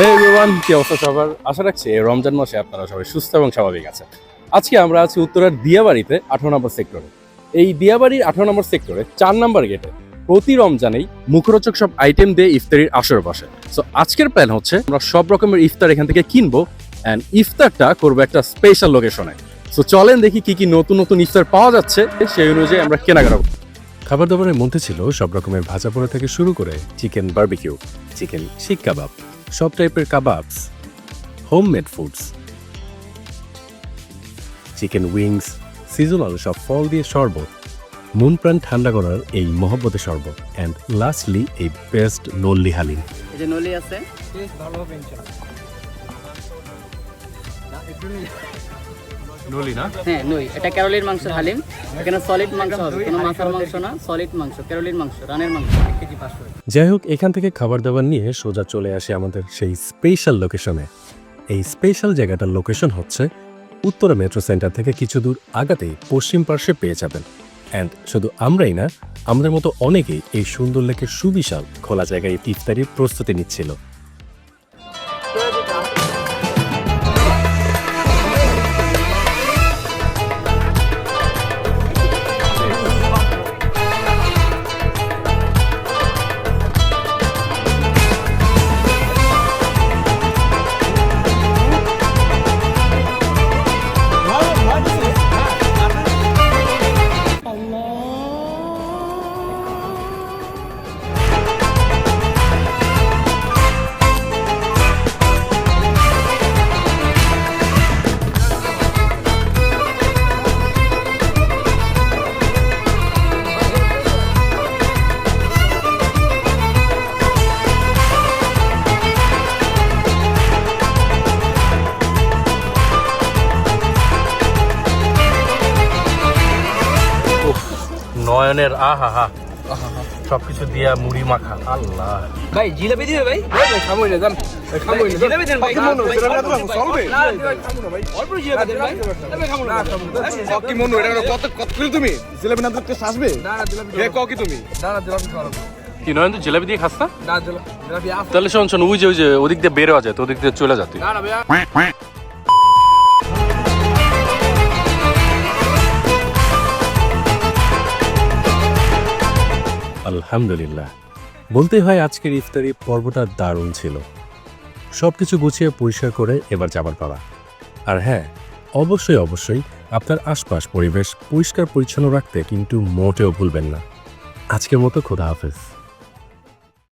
Everyone কি অবস্থা সবার? আশা রাখছি এই রমজান মাসে আপনারা সবাই সুস্থ এবং স্বাভাবিক আছেন। আজকে আমরা আছি উত্তরার দিয়াবাড়িতে আঠারো নম্বর সেক্টরে। এই দিয়াবাড়ির আঠারো নম্বর সেক্টরে চার নম্বর গেটে প্রতি রমজানেই মুখরোচক সব আইটেম দিয়ে ইফতারির আসর বসে। সো আজকের প্ল্যান হচ্ছে আমরা সব রকমের ইফতার এখান থেকে কিনবো অ্যান্ড ইফতারটা করব একটা স্পেশাল লোকেশনে সো চলেন দেখি কি কি নতুন নতুন ইফতার পাওয়া যাচ্ছে। সেই অনুযায়ী আমরা কেনাকাটা করব। খাবার দাবারের মধ্যে ছিল সব রকমের ভাজা পোড়া থেকে শুরু করে চিকেন বার্বিকিউ চিকেন শিক কাবাব। সব টাইপের kebabs homemade foods chicken wings seasonal সব ফল দিয়ে শরবত মন প্রাণ ঠান্ডা করার এই মহব্বতের শরবত অ্যান্ড লাস্টলি এই বেস্ট নল্লি হালিম। এই যে নলি আছে। নলি না? হ্যাঁ নই। এটা ক্যারোলির মাংস হালিম। এখানে সলিড মাংস হবে। কোনো মাছের মাংস না সলিড মাংস ক্যারোলির মাংস রানের মাংস এক কেজি পাঁচশো যাই হোক এখান থেকে খাবার দাবার নিয়ে সোজা চলে আসে আমাদের সেই স্পেশাল লোকেশনে এই স্পেশাল জায়গাটার লোকেশন হচ্ছে উত্তরা মেট্রো সেন্টার থেকে কিছু দূর আগাতেই পশ্চিম পার্শ্বে পেয়ে যাবেন। অ্যান্ড শুধু আমরাই না আমাদের মতো অনেকেই এই সুন্দর লেকের সুবিশাল খোলা জায়গায় ইফতারির প্রস্তুতি নিচ্ছিল। নয়নের আহা হা সবকিছু দিয়া মুড়ি মাখা। আল্লাহ। ভাই জিলাপি দিবে ভাই? খামই না জান। খামই না জিলাপি দেন ভাই? চলবে। অল্প জিলাপি দেন ভাই। তবে খামো না কি মনু এটা কত কত করে তুমি? জিলাপি না তো আসবে না না জিলাপি এ কি তুমি? না না জিলাপি খাওয়া কি নয়ন তুই জিলাপি দিয়ে খাস না? না জিলাপি আস তাহলে শোন শোন ওই যে ওই যে ওদিক দিয়ে বেরোয়া যায় তো ওদিক দিয়ে চলে যা তুই। না না ভাইয়া। আলহামদুলিল্লাহ। বলতে হয় আজকের ইফতারি পর্বটা দারুণ ছিল। সব কিছু গুছিয়ে পরিষ্কার করে এবার যাবার পালা। আর হ্যাঁ অবশ্যই অবশ্যই আপনার আশপাশ পরিবেশ পরিষ্কার পরিচ্ছন্ন রাখতে কিন্তু মোটেও ভুলবেন না। আজকের মতো খোদা হাফেজ।